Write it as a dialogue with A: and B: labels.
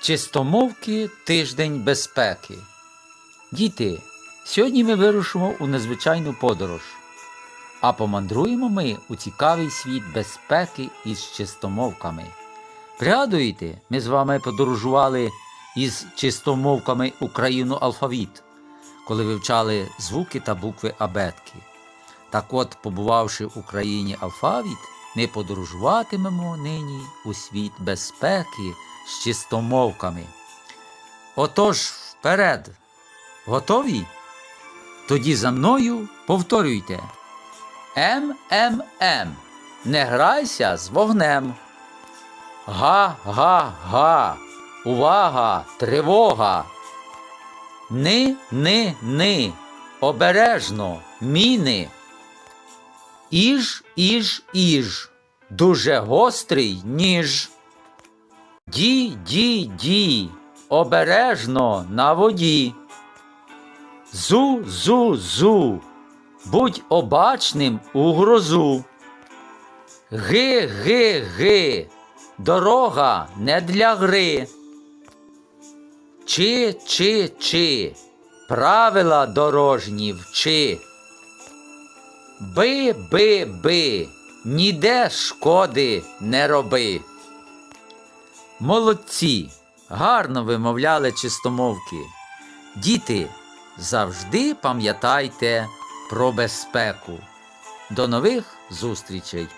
A: Чистомовки тиждень безпеки. Діти, сьогодні ми вирушимо у незвичайну подорож. А помандруємо ми у цікавий світ безпеки із чистомовками. Пригадуєте, ми з вами подорожували із чистомовками Україну алфавіт, коли вивчали звуки та букви абетки. Так от, побувавши в Україні алфавіт, ми подорожуватимемо нині у світ безпеки з чистомовками. Отож, вперед! Готові? Тоді за мною повторюйте. М-м-м. Не грайся з вогнем. Га-га-га. Увага! Тривога. Ни-ни-ни. Обережно. Міни. Іж, іж, іж. Дуже гострий ніж. Ді, ді, ді. Обережно на воді. Зу, зу, зу. Будь обачним у грозу. Ги, ги, ги. Дорога не для гри. Чи, чи, чи. Правила дорожні вчи. Би, би, би. Ніде шкоди не роби. Молодці. Гарно вимовляли чистомовки. Діти, завжди пам'ятайте про безпеку. До нових зустрічей!